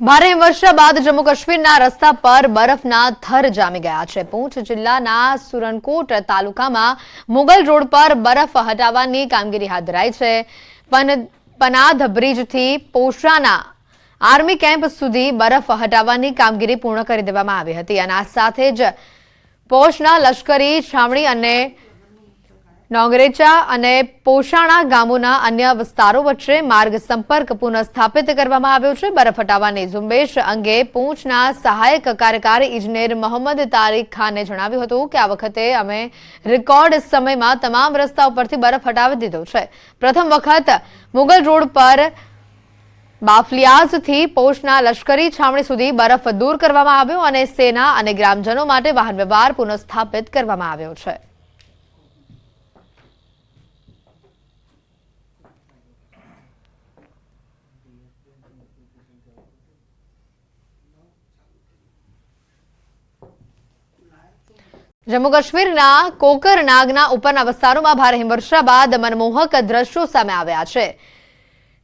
ભારે વર્ષા બાદ જમ્મુ કાશ્મીરના રસ્તા પર બરફના થર જામી ગયા છે. પૂંછ જિલ્લાના સુરનકોટ તાલુકામાં મુગલ રોડ પર બરફ હટાવવાની કામગીરી હાથ ધરાઈ છે. પન- પનાધ બ્રિજથી પોશરાના આર્મી કેમ્પ સુધી બરફ હટાવવાની કામગીરી પૂર્ણ કરી દેવામાં આવી હતી. અને આ સાથે જ પોશના લશ્કરી છાવણી અને નોંગરેચા અને પોષાણા ગામોના અન્ય વિસ્તારો વચ્ચે માર્ગ સંપર્ક પુનઃસ્થાપિત કરવામાં આવ્યો છે. બરફ હટાવવાની ઝુંબેશ અંગે પૂંછના સહાયક કાર્યકારી ઇજનેર મોહમ્મદ તારીક ખાને જણાવ્યું હતું કે આ વખતે અમે રેકોર્ડ સમયમાં તમામ રસ્તા ઉપરથી બરફ હટાવી દીધો છે. પ્રથમ વખત મુગલ રોડ પર બાફલિયાઝથી પોષના લશ્કરી છાવણી સુધી બરફ દૂર કરવામાં આવ્યો અને સેના અને ગ્રામજનો માટે વાહન વ્યવહાર પુનઃસ્થાપિત કરવામાં આવ્યો છે. જમ્મુ કાશ્મીરના કોકરનાગના ઉપરના વિસ્તારોમાં ભારે હિમવર્ષા બાદ મનમોહક દ્રશ્યો સામે આવ્યા છે.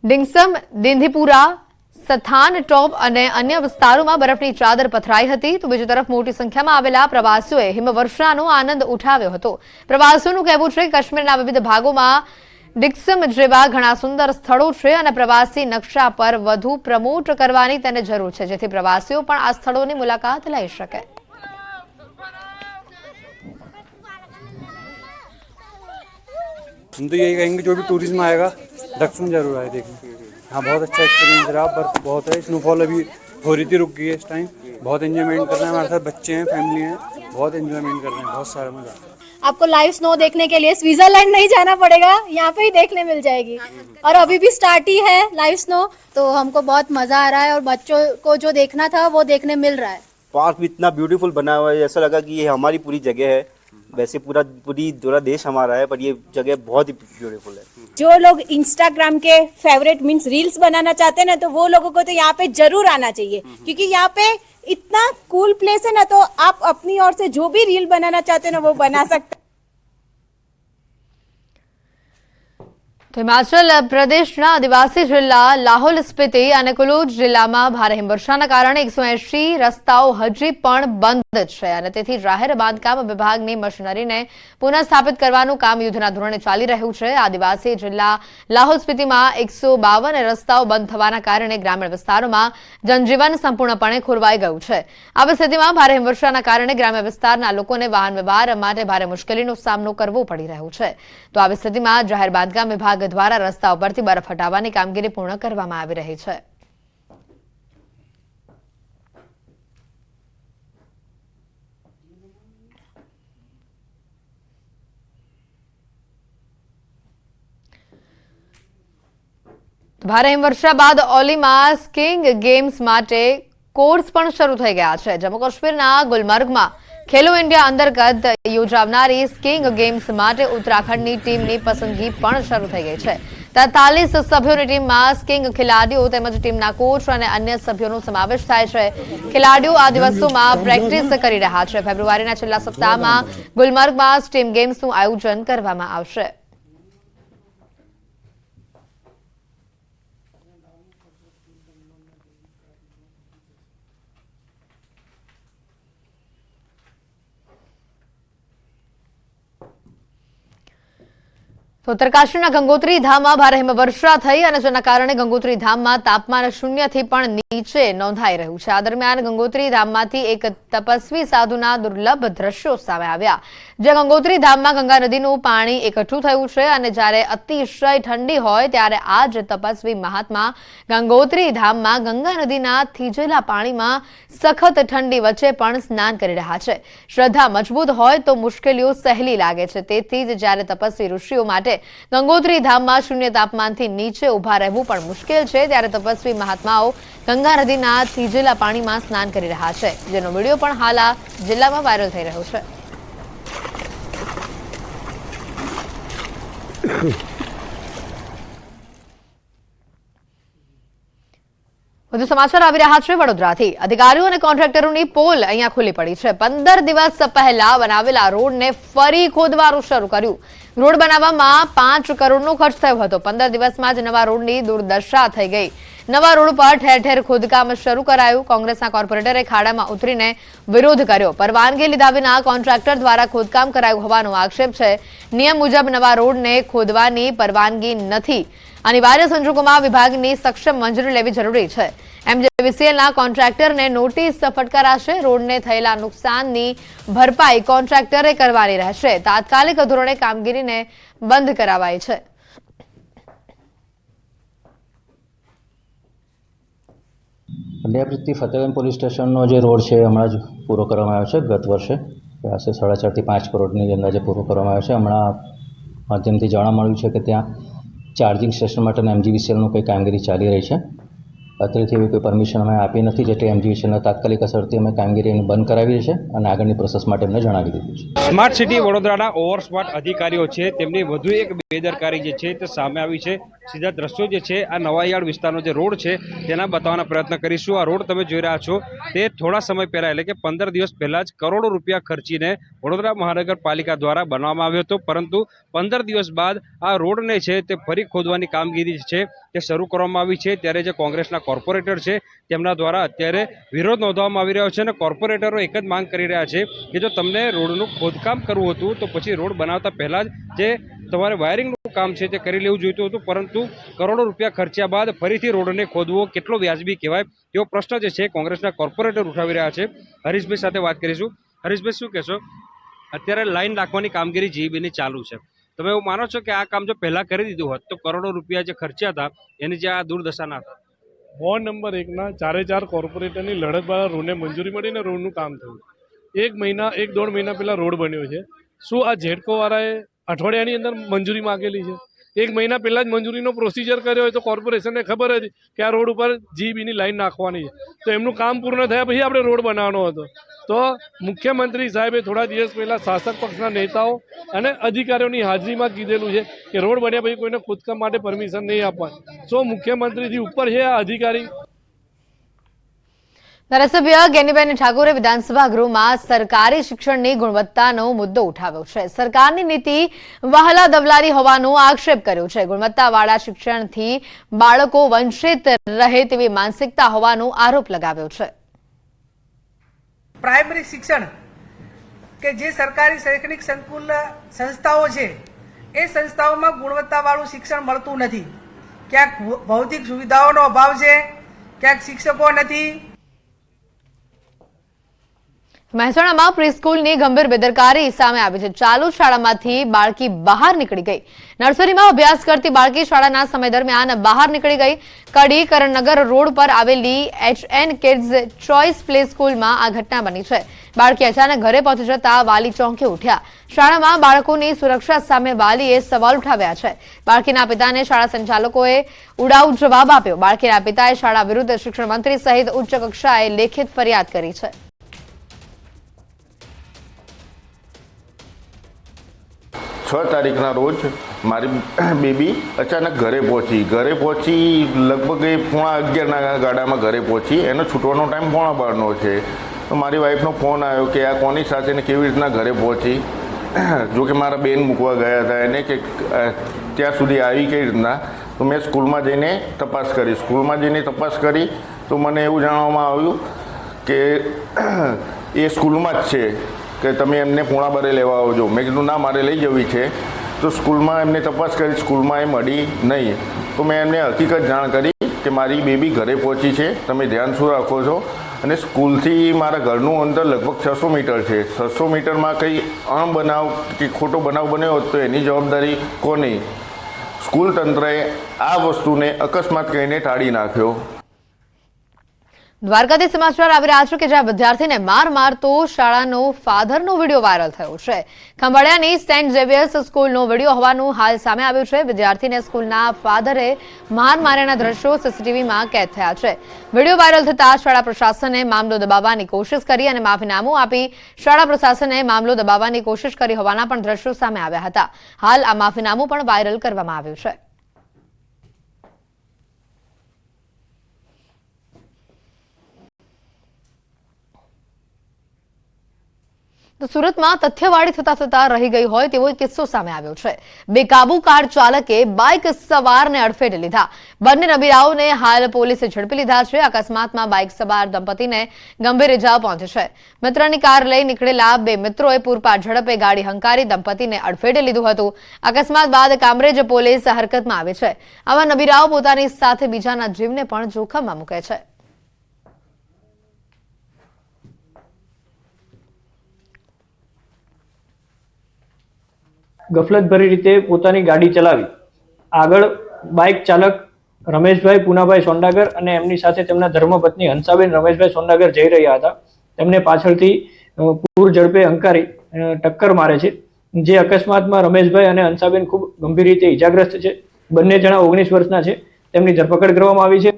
ડિંગસમ, દિંધીપુરા, સથાન, ટોપ અને અન્ય વિસ્તારોમાં બરફની ચાદર પથરાઈ હતી. તો બીજી તરફ મોટી સંખ્યામાં આવેલા પ્રવાસીઓએ હિમવર્ષાનો આનંદ ઉઠાવ્યો હતો. પ્રવાસીઓનું કહેવું છે કે કાશ્મીરના વિવિધ ભાગોમાં ડિક્સમ જેવા ઘણા સુંદર સ્થળો છે અને પ્રવાસી નકશા પર વધુ પ્રમોટ કરવાની તેને જરૂર છે, જેથી પ્રવાસીઓ પણ આ સ્થળોની મુલાકાત લઈ શકે. हम तो यही कहेंगे जो भी टूरिज़्म आएगा दक्षिण ज़रूर आए देखने। हाँ बहुत अच्छा एक्सपीरियंस रहा बर्फ़ बहुत है स्नोफॉल अभी हो रही थी रुक गई है इस टाइम बहुत एंजॉयमेंट कर रहे हैं हमारे साथ बच्चे हैं फैमिली हैं बहुत एंजॉयमेंट कर रहे हैं बहुत सारा मज़ा। आपको लाइव स्नो देखने के लिए स्विट्जरलैंड नहीं जाना पड़ेगा यहाँ पे ही देखने मिल जाएगी। और अभी भी स्टार्ट ही है लाइव स्नो तो हमको बहुत मज़ा आ रहा है और बच्चों को जो देखना था वो देखने मिल रहा है। पार्क भी इतना ब्यूटीफुल बना हुआ है ऐसा लगा कि ये हमारी पूरी जगह है। वैसे पूरा पूरी पूरा देश हमारा है पर ये जगह बहुत ही ब्यूटीफुल है। जो लोग इंस्टाग्राम के फेवरेट मीन्स रील्स बनाना चाहते हैं ना तो वो लोगों को तो यहाँ पे ज़रूर आना चाहिए। क्योंकि यहाँ पे इतना कूल प्लेस है ना तो आप अपनी ओर से जो भी रील बनाना चाहते हैं ना वो बना सकते હિમાચલ પ્રદેશના આદિવાસી જિલ્લા લાહોલ સ્પીતિ અને કુલુજ જિલ્લામાં ભારે હિમવર્ષાના કારણે એકસો એંશી રસ્તાઓ હજી પણ બંધ છે અને તેથી જાહેર બાંધકામ વિભાગની મશીનરીને પુનઃસ્થાપિત કરવાનું કામ યુદ્ધના ધોરણે ચાલી રહ્યું છે. આદિવાસી જિલ્લા લાહોલ સ્પીતિમાં એકસો બાવન રસ્તાઓ બંધ થવાના કારણે ગ્રામીણ વિસ્તારોમાં જનજીવન સંપૂર્ણપણે ખોરવાઈ ગયું છે. આવી સ્થિતિમાં ભારે હિમવર્ષાના કારણે ગ્રામ્ય વિસ્તારના લોકોને વાહન વ્યવહાર માટે ભારે મુશ્કેલીનો સામનો કરવો પડી રહ્યો છે. તો આવી સ્થિતિમાં જાહેર બાંધકામ વિભાગ દ્વારા રસ્તા ઉપરથી બરફ હટાવવાની કામગીરી પૂર્ણ કરવામાં આવી રહી છે. ભારે હિમવર્ષા બાદ ઓલીમાં સ્કીંગ ગેમ્સ માટે કોર્સ પણ શરૂ થઈ ગયા છે. જમ્મુ કાશ્મીરના ગુલમર્ગમાં ખેલો ઇન્ડિયા અંતર્ગત યોજાનારી સ્કીંગ ગેમ્સ માટે ઉત્તરાખંડની ટીમની પસંદગી પણ શરૂ થઈ ગઈ છે. તેતાલીસ સભ્યોની ટીમમાં સ્કીંગ ખેલાડીઓ તેમજ ટીમના કોચ અને અન્ય સભ્યોનો સમાવેશ થાય છે. ખેલાડીઓ આ દિવસોમાં પ્રેક્ટિસ કરી રહ્યા છે. ફેબ્રુઆરીના છેલ્લા સપ્તાહમાં ગુલમર્ગમાં સ્ટીમ ગેમ્સનું આયોજન કરવામાં આવશે. તો ઉત્તરકાશીના ગંગોત્રી ધામમાં ભારે હિમવર્ષા થઈ અને જેના કારણે ગંગોત્રી ધામમાં તાપમાન શૂન્યથી પણ નીચે નોંધાઈ રહ્યું છે. આ દરમિયાન ગંગોત્રી ધામમાંથી એક તપસ્વી સાધુના દુર્લભ દ્રશ્યો સામે આવ્યા. જે ગંગોત્રી ધામમાં ગંગા નદીનું પાણી એકઠું થયું છે અને જ્યારે અતિશય ઠંડી હોય ત્યારે આ જ તપસ્વી મહાત્મા ગંગોત્રી ધામમાં ગંગા નદીના થીજેલા પાણીમાં સખત ઠંડી વચ્ચે પણ સ્નાન કરી રહ્યા છે. શ્રદ્ધા મજબૂત હોય તો મુશ્કેલીઓ સહેલી લાગે છે. તેથી જ જ્યારે તપસ્વી ઋષિઓ માટે ગંગોત્રી ધામમાં શૂન્ય તાપમાનથી નીચે ઊભા રહેવું પણ મુશ્કેલ છે. ત્યારે તપસ્વી મહાત્માઓ ગંગા નદીના થીજેલા પાણીમાં સ્નાન કરી રહ્યા છે. જેનો વીડિયો પણ હાલ આ જિલ્લામાં વાયરલ થઈ રહ્યો છે. વધુ સમાચાર આવી રહ્યા છે વડોદરાથી. અધિકારીઓ અને કોન્ટ્રાક્ટરોની પોલ અહીંયા ખુલ્લી પડી છે. પંદર દિવસ પહેલા બનાવેલા રોડને ફરી ખોદવાનું શરૂ કર્યું. રોડ બનાવવામાં પાંચ કરોડનો ખર્ચ થયો હતો. પંદર દિવસમાં જ નવા રોડની દુર્દશા થઈ ગઈ. નવા રોડ પર ઠેર ઠેર ખોદકામ શરૂ કરાયું. કોંગ્રેસના કોર્પોરેટરે ખાડામાં ઉતરીને વિરોધ કર્યો. પરવાનગી લીધા વિના કોન્ટ્રાક્ટર દ્વારા ખોદકામ કરાયું હોવાનો આક્ષેપ છે. નિયમ મુજબ નવા રોડને ખોદવાની પરવાનગી નથી. અનિવાર્ય સંજોગોમાં વિભાગની સક્ષમ મંજૂરી લેવી જરૂરી છે. એમજેવીસીએલના કોન્ટ્રાક્ટરને નોટિસ ફટકારાશે. રોડને થયેલા નુકસાનની ભરપાઈ કોન્ટ્રાક્ટરે કરવાની રહેશે. તાત્કાલિક ધોરણે કામગીરીને બંધ કરાવાઈ છે. પંડ્યાપ્રીતથી ફતેગંજ પોલીસ સ્ટેશનનો જે રોડ છે, હમણાં જ પૂરો કરવામાં આવ્યો છે, ગત વર્ષે. આશરે સાડા ચારથી પાંચ કરોડની અંદાજે પૂરો કરવામાં આવ્યો છે. હમણાં માધ્યમથી જાણવા મળ્યું છે કે ત્યાં ચાર્જિંગ સ્ટેશન માટેના એમજીવીસીએલનું કંઈ કામગીરી ચાલી રહી છે. અત્રેથી એવી કોઈ પરમિશન અમે આપી નથી, જેથી એમજીવીસીએલને તાત્કાલિક અસરથી અમે કામગીરીને બંધ કરાવી છે અને આગળની પ્રોસેસ માટે એમને જણાવી દીધું છે. સ્માર્ટ સિટી વડોદરાના ઓવર સ્માર્ટ અધિકારીઓ છે, તેમની વધુ એક બેદરકારી જે છે તે સામે આવી છે. સીધા દ્રશ્યો જે છે, આ નવાયાળ વિસ્તારનો જે રોડ છે, તેના બતાવવાના પ્રયત્ન કરીશું. આ રોડ તમે જોઈ રહ્યા છો, તે થોડા સમય પહેલા એટલે કે પંદર દિવસ પહેલાં જ કરોડો રૂપિયા ખર્ચીને વડોદરા મહાનગરપાલિકા દ્વારા બનાવવામાં આવ્યો હતો. પરંતુ પંદર દિવસ બાદ આ રોડને છે તે ફરી ખોદવાની કામગીરી છે તે શરૂ કરવામાં આવી છે ત્યારે જે કોંગ્રેસના કોર્પોરેટર છે તેમના દ્વારા અત્યારે વિરોધ નોંધવામાં આવી રહ્યો છે અને કોર્પોરેટરો એક જ માંગ કરી રહ્યા છે કે જો તમને રોડનું ખોદકામ કરવું હતું તો પછી રોડ બનાવતા પહેલાં જ જે તમારે વાયરિંગનું કામ છે તે કરી લેવું જોઈતું હતું, પરંતુ કરોડો રૂપિયા ખર્ચ્યા બાદ ફરીથી રોડને ખોદવો કેટલો વ્યાજબી કહેવાય તેવો પ્રશ્ન જે છે કોંગ્રેસના કોર્પોરેટર ઉઠાવી રહ્યા છે. હરીશભાઈ સાથે વાત કરીશું. હરીશભાઈ, શું કહેશો? અત્યારે લાઈન રાખવાની કામગીરી જીબીની ચાલુ છે. તમે એવું માનો છો કે આ કામ જો પહેલા કરી દીધું હોત, તો કરોડો રૂપિયા જે ખર્ચ્યા હતા, એની જે આ દુર્દશા ના હતા? વોર્ડ નંબર એકના ચારે ચાર કોર્પોરેટરની લડત દ્વારા રોડને મંજૂરી મળીને રોડનું કામ થયું. એક મહિના, એક દોઢ મહિના પહેલાં રોડ બન્યો છે. શું આ ઝેડકોવાળાએ અઠવાડિયાની અંદર મંજૂરી માગેલી છે? એક મહિના પહેલાં જ મંજૂરીનો પ્રોસિજર કર્યો હોય તો કોર્પોરેશનને ખબર હતી કે આ રોડ ઉપર જીબીની લાઈન નાખવાની છે. તો એમનું કામ પૂર્ણ થયા પછી આપણે રોડ બનાવવાનો હતો. તો મુખ્યમંત્રી સાહેબે થોડા દિવસ પહેલાં શાસક પક્ષના નેતાઓ અને અધિકારીઓની હાજરીમાં કીધેલું છે કે રોડ બન્યા પછી કોઈને ખોદકામ માટે પરમિશન નહીં આપવાની. સો મુખ્યમંત્રીથી ઉપર છે આ અધિકારી? ધારાસભ્ય ગેનીબેન ઠાકોરે વિધાનસભા ગૃહમાં સરકારી શિક્ષણની ગુણવત્તાનો મુદ્દો ઉઠાવ્યો છે. સરકારની નીતિ વહાલા દવલારી હોવાનો આક્ષેપ કર્યો છે. ગુણવત્તાવાળા શિક્ષણથી બાળકો વંચિત રહે તેવી માનસિકતા હોવાનો આરોપ લગાવ્યો છે. પ્રાઇમરી શિક્ષણ કે જે સરકારી શૈક્ષણિક સંકુલ સંસ્થાઓ છે, એ સંસ્થાઓમાં ગુણવત્તાવાળું શિક્ષણ મળતું નથી. ક્યાંક ભૌતિક સુવિધાઓનો અભાવ છે, ક્યાંક શિક્ષકો નથી મહેસાણામાં પ્રીસ્કૂલની ગંભીર બેદરકારી સામે આવી છે. ચાલુ શાળામાંથી બાળકી બહાર નીકળી ગઈ. નર્સરીમાં અભ્યાસ કરતી બાળકી શાળાના સમય દરમિયાન બહાર નીકળી ગઈ. કડી કરણનગર રોડ પર આવેલી H N kids choice play સ્કૂલમાં આ ઘટના બની છે. બાળકી અચાનક ઘરે પહોંચી જતા વાલી ચોંકી ઉઠ્યા. શાળામાં બાળકોની સુરક્ષા સામે વાલીએ સવાલ ઉઠાવ્યા છે. બાળકીના પિતાને શાળા સંચાલકોએ ઉડાઉ જવાબ આપ્યો. બાળકીના પિતાએ શાળા વિરુદ્ધ શિક્ષણ મંત્રી સહિત ઉચ્ચ કક્ષાએ લેખિત ફરિયાદ કરી છે. છ તારીખના રોજ મારી બેબી અચાનક ઘરે પહોંચી. ઘરે પહોંચી લગભગ એ પોણા અગિયારના ગાડામાં ઘરે પહોંચી. એનો છૂટવાનો ટાઈમ પોણા બારનો છે. તો મારી વાઈફનો ફોન આવ્યો કે આ કોની સાથે ને કેવી રીતના ઘરે પહોંચી? જો કે મારા બેન મૂકવા ગયા હતા એને કે ત્યાં સુધી આવી કઈ રીતના? તો મેં સ્કૂલમાં જઈને તપાસ કરી. સ્કૂલમાં જઈને તપાસ કરી તો મને એવું જાણવામાં આવ્યું કે એ સ્કૂલમાં જ છે. કે તમે એમને પોણા બારે લેવા આવજો. મેં કીધું, ના, મારે લઈ જવી છે. તો સ્કૂલમાં એમને તપાસ કરી, સ્કૂલમાં એ મળી નહીં. તો મેં એમને હકીકત જાણ કરી કે મારી બેબી ઘરે પહોંચી છે. તમે ધ્યાન શું રાખો છો? અને સ્કૂલથી મારા ઘરનું અંતર લગભગ છસો મીટર છે. છસો મીટરમાં કંઈ અણબનાવ કે ખોટો બનાવ બન્યો હોત તો એની જવાબદારી કોની? સ્કૂલ તંત્રએ આ વસ્તુને અકસ્માત કહીને ટાળી નાખ્યો. દ્વારકાથી સમાચાર આવી રહ્યા છે કે જ્યાં વિદ્યાર્થીને માર મારતો શાળાનો ફાધરનો વીડિયો વાયરલ થયો છે. ખંભાળિયાની સેન્ટ ઝેવિયર્સ સ્કૂલનો વીડિયો હોવાનું હાલ સામે આવ્યું છે. વિદ્યાર્થીને સ્કૂલના ફાધરે માર માર્યાના દ્રશ્યો સીસીટીવીમાં કેદ થયા છે. વીડિયો વાયરલ થતા શાળા પ્રશાસને મામલો દબાવવાની કોશિશ કરી અને માફીનામું આપી શાળા પ્રશાસને મામલો દબાવવાની કોશિશ કરી હોવાના પણ દ્રશ્યો સામે આવ્યા હતા. હાલ આ માફીનામું પણ વાયરલ કરવામાં આવ્યું છે. તો સુરતમાં તથ્યવાળી થતા થતા રહી ગઈ હોય તેવો કિસ્સો સામે આવ્યો છે. બેકાબુ કાર ચાલકે બાઇક સવારને અડફેટે લીધા. બંને નબીરાઓને હાલ પોલીસે ઝડપી લીધા છે. અકસ્માતમાં બાઇક સવાર દંપતીને ગંભીર ઇજાઓ પહોંચી છે. મિત્રની કાર લઈ નીકળેલા બે મિત્રોએ પૂરપા ઝડપે ગાડી હંકારી દંપતીને અડફેટે લીધું હતું. અકસ્માત બાદ કામરેજ પોલીસ હરકતમાં આવી છે. આવા નબીરાઓ પોતાની સાથે બીજાના જીવને પણ જોખમમાં મૂકે છે. ગફલતભરી રીતે પોતાની ગાડી ચલાવી. આગળ બાઇક ચાલક રમેશભાઈ પુનાભાઈ સોંડાગર અને એમની સાથે તેમના ધર્મપત્ની હંસાબેન રમેશભાઈ સોંડાગર જઈ રહ્યા હતા. તેમને પાછળથી પૂર ઝડપે હંકારી ટક્કર મારે છે. જે અકસ્માતમાં રમેશભાઈ અને હંસાબેન ખૂબ ગંભીર રીતે ઈજાગ્રસ્ત છે. બંને જણા ઓગણીસ વર્ષના છે. તેમની ધરપકડ કરવામાં આવી છે.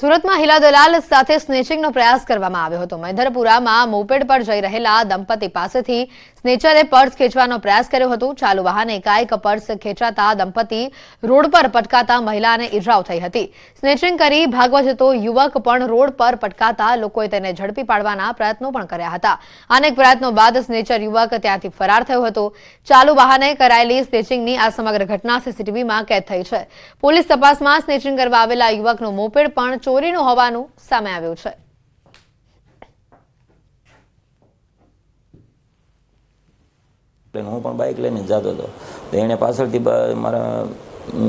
સુરતમાં હિલા દલાલ સાથે સ્નેચિંગનો પ્રયાસ કરવામાં આવ્યો હતો. મૈધરપુરામાં મોપેડ પર જઈ રહેલા દંપતી પાસેથી સ્નેચરે પર્સ ખેંચવાનો પ્રયાસ કર્યો હતો. ચાલુ વાહને એકાએક પર્સ ખેંચાતા દંપતી રોડ પર પટકાતા મહિલાને ઇજાઓ થઈ હતી. સ્નેચિંગ કરી ભાગવા જતો યુવક પણ રોડ પર પટકાતા લોકોએ તેને ઝડપી પાડવાના પ્રયત્નો પણ કર્યા હતા. અનેક પ્રયત્નો બાદ સ્નેચર યુવક ત્યાંથી ફરાર થયો હતો. ચાલુ વાહને કરાયેલી સ્નેચિંગની આ સમગ્ર ઘટના સીસીટીવીમાં કેદ થઈ છે. પોલીસ તપાસમાં સ્નેચિંગ કરવા આવેલા યુવકનું મોપેડ પણ ચોરીનું હોવાનું સામે આવ્યું છે. હું પણ બાઇક લઈને જતો હતો. તો એણે પાછળથી મારા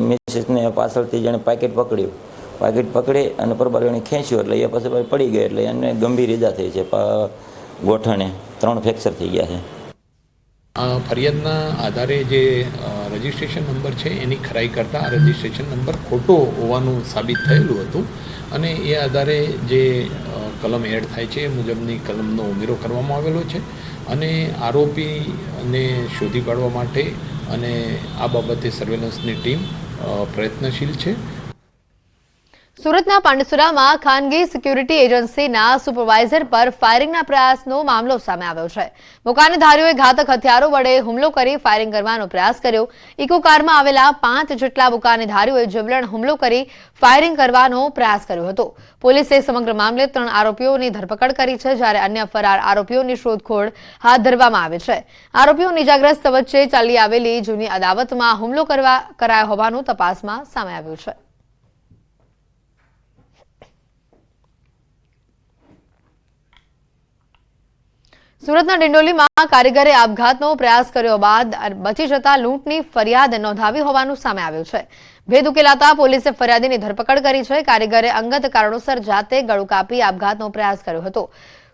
મિસિસને પાછળથી જેણે પાકેટ પકડ્યું. પાકેટ પકડી અને બરાબર એને ખેંચ્યું એટલે એ પછી પડી ગયા એટલે એને ગંભીર ઈજા થઈ છે. ગોઠણે ત્રણ ફ્રેક્ચર થઈ ગયા છે. ફરિયાદના આધારે જે રજિસ્ટ્રેશન નંબર છે, એની ખરાઈ કરતાં આ રજિસ્ટ્રેશન નંબર ખોટો હોવાનું સાબિત થયેલું હતું. અને એ આધારે જે કલમ એડ થાય છે, એ મુજબની કલમનો ઉમેરો કરવામાં આવેલો છે. અને આરોપીને શોધી કાઢવા માટે અને આ બાબતે સર્વેલન્સની ટીમ પ્રયત્નશીલ છે. સુરતના પાંડસુરામાં ખાનગી સિક્યુરિટી એજન્સીના સુપરવાઇઝર પર ફાયરિંગના પ્રયાસનો મામલો સામે આવ્યો છે. મુકાનધારીઓએ ઘાતક હથિયારો વડે હુમલો કરી ફાયરિંગ કરવાનો પ્રયાસ કર્યો. ઇકો કારમાં આવેલા પાંચ જેટલા મુકાનધારીઓએ જીવલણ હુમલો કરી ફાયરિંગ કરવાનો પ્રયાસ કર્યો હતો. પોલીસે સમગ્ર મામલે ત્રણ આરોપીઓની ધરપકડ કરી છે, જ્યારે અન્ય ફરાર આરોપીઓની શોધખોળ હાથ ધરવામાં આવી છે. આરોપીઓ ઇજાગ્રસ્ત વચ્ચે ચાલી આવેલી જૂની અદાવતમાં હુમલો કરવા કરાયો હોવાનું તપાસમાં સામે આવ્યું છે. સુરતના ડિંડોલીમાં કારીગરે આપઘાતનો પ્રયાસ કર્યો બાદ બચી જતા લૂંટની ફરિયાદ નોંધાવી હોવાનું સામે આવ્યું છે. ભેદ ઉકેલાતા પોલીસે ફરિયાદીની ધરપકડ કરી છે. કારીગરે અંગત કારણોસર જાતે ગળું કાપી આપઘાતનો પ્રયાસ કર્યો હતો.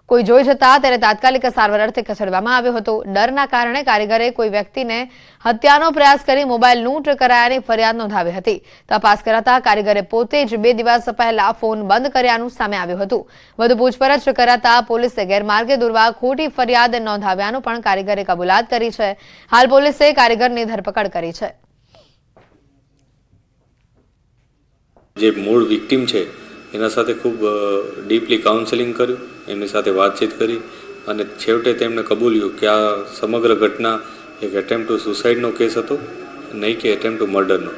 કોઈ જોઈ જતા તેને તાત્કાલિક સારવાર અર્થે ખસેડવામાં આવ્યો હતો. ડરના કારણે કારીગરે કોઈ વ્યક્તિને હત્યાનો પ્રયાસ કરી મોબાઈલ લૂંટ કરાયાની ફરિયાદ નોંધાવી હતી. તપાસ કરાતા કારીગરે પોતે જ બે દિવસ પહેલા ફોન બંધ કર્યાનું સામે આવ્યું હતું. વધુ પૂછપરછ કરાતા પોલીસે ગેરમાર્ગે દોરવા ખોટી ફરિયાદ નોંધાવ્યાનું પણ કારીગરે કબૂલાત કરી છે. હાલ પોલીસે કારીગરની ધરપકડ કરી છે. જે મૂળ વિક્ટીમ છે એના સાથે ખૂબ ડીપલી કાઉન્સેલિંગ કર્યું, એમની સાથે વાતચીત કરી અને છેવટે તેમણે કબૂલ્યું કે આ સમગ્ર ઘટના એક એટેમ્પ ટુ સુસાઇડનો કેસ હતો, નહીં કે એટેમ્પ ટુ મર્ડરનો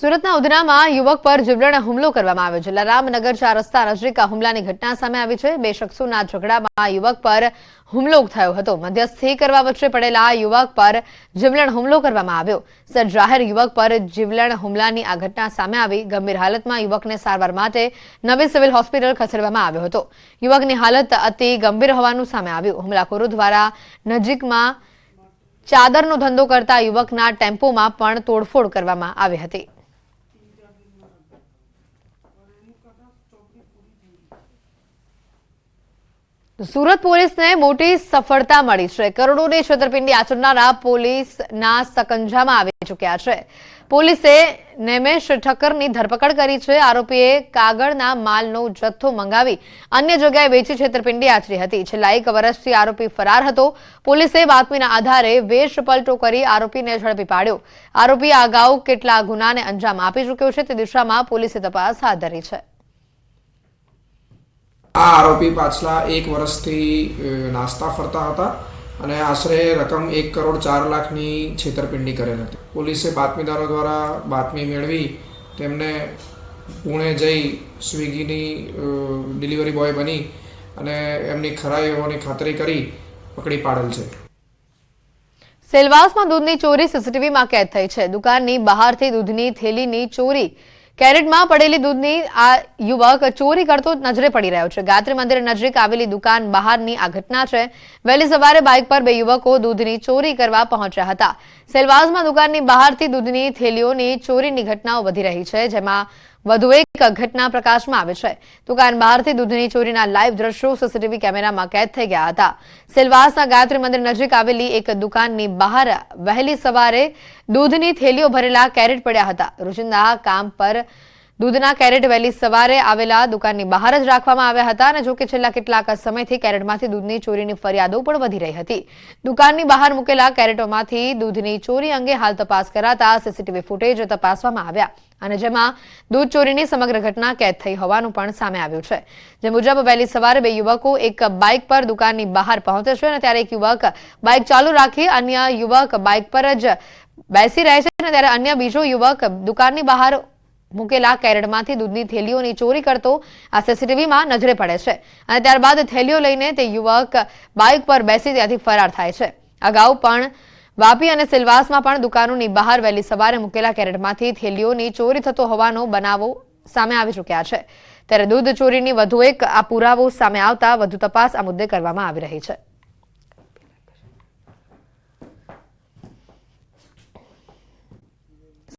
સુરતના ઉધનામાં યુવક પર જીવલેણ હુમલો કરવામાં આવ્યો. છે રામનગર ચાર રસ્તા નજીક હુમલાની ઘટના સામે આવી છે. બે શખ્સોના ઝઘડામાં યુવક પર હુમલો થયો હતો. મધ્યસ્થી કરવા વચ્ચે પડેલા યુવક પર જીવલેણ હુમલો કરવામાં આવ્યો. સર, જાહેર યુવક પર જીવલેણ હુમલાની આ ઘટના સામે આવી. ગંભીર હાલતમાં યુવકને સારવાર માટે નવી સિવિલ હોસ્પિટલ ખસેડવામાં આવ્યો હતો. યુવકની હાલત અતિ ગંભીર હોવાનું સામે આવ્યું. હુમલાખોરો દ્વારા નજીકમાં ચાદરનો ધંધો કરતા યુવકના ટેમ્પોમાં પણ તોડફોડ કરવામાં આવી હતી. સુરત પોલીસને મોટી સફળતા મળી છે. કરોડોની છેતરપિંડી આચરનારા પોલીસના સકંજામાં આવી ચૂક્યા છે. પોલીસે નેમેશ ઠક્કરની ધરપકડ કરી છે. આરોપીએ કાગળના માલનો જથ્થો મંગાવી અન્ય જગ્યાએ વેચી છેતરપિંડી આચરી હતી. છેલ્લા એક વર્ષથી આરોપી ફરાર હતો. પોલીસે બાતમીના આધારે વેશ પલટો કરી આરોપીને ઝડપી પાડ્યો. આરોપી અગાઉ કેટલા ગુનાને અંજામ આપી ચૂક્યો છે તે દિશામાં પોલીસે તપાસ હાથ ધરી છે. આ આરોપી પાછલા એક વર્ષથી નાસ્તા ફરતા હતા અને આશરે રકમ એક કરોડ ચાર લાખની છેતરપિંડી કરેલ હતી. પોલીસે બાતમીદારો દ્વારા બાતમી મેળવી તેમને પુણે જઈ સ્વિગીની ડિલિવરી બોય બની અને એમની ખરાઈ હોવાની ખાતરી કરી પકડી પાડેલ છે. સેલવાસમાં દૂધની ચોરી સીસીટીવીમાં કેદ થઈ છે. દુકાનની બહારથી દૂધની થેલીની ચોરી કેરેટમાં પડેલી દૂધની આ યુવક ચોરી કરતો નજરે પડી રહ્યો છે. ગાયત્રી મંદિર નજીક આવેલી દુકાન બહારની આ ઘટના છે. વહેલી સવારે બાઇક પર બે યુવકો દૂધની ચોરી કરવા પહોંચ્યા હતા. સેલવાસમાં દુકાનની બહારથી દૂધની થેલીઓની ચોરીની ઘટનાઓ વધી રહી છે, જેમાં વધુ એક ઘટના પ્રકાશમાં આવે છે. દુકાન બહારથી દૂધની ચોરીના લાઈવ દ્રશ્યો સીસીટીવી કેમેરામાં કેદ થઈ ગયા હતા. સેલવાસના ગાયત્રી મંદિર નજીક આવેલી એક દુકાનની બહાર વહેલી સવારે દૂધની થેલીઓ ભરેલા કેરેટ પડ્યા હતા. રોજિંદા કામ પર દૂધના કેરેટ વહેલી સવારે આવેલા દુકાનની બહાર જ રાખવામાં આવ્યા હતા અને જોકે છેલ્લા કેટલાક સમયથી કેરેટમાંથી દૂધની ચોરીની ફરિયાદો પણ વધી રહી હતી. દુકાનની બહાર મૂકેલા કેરેટોમાંથી દૂધની ચોરી અંગે હાલ તપાસ કરાતા સીસીટીવી ફૂટેજ તપાસવામાં આવ્યા અને જેમાં દૂધ ચોરીની સમગ્ર ઘટના કેદ થઈ હોવાનું પણ સામે આવ્યું છે. જે મુજબ વહેલી સવારે બે યુવકો એક બાઇક પર દુકાનની બહાર પહોંચે છે અને ત્યારે એક યુવક બાઇક ચાલુ રાખી અન્ય યુવક બાઇક પર જ બેસી રહે છે અને ત્યારે અન્ય બીજો યુવક દુકાનની બહાર મૂકેલા કેરેટમાંથી દૂધની થેલીઓની ચોરી કરતો આ સીસીટીવીમાં નજરે પડે છે. અને ત્યારબાદ થેલીઓ લઈને તે યુવક બાઇક પર બેસી ત્યાંથી ફરાર થાય છે. અગાઉ પણ વાપી અને સિલવાસમાં પણ દુકાનોની બહાર વહેલી સવારે મૂકેલા કેરેટમાંથી થેલીઓની ચોરી થતો હોવાનો બનાવો સામે આવી ચૂક્યા છે. ત્યારે દૂધ ચોરીની વધુ એક આ પુરાવો સામે આવતા વધુ તપાસ આ મુદ્દે કરવામાં આવી રહી છે.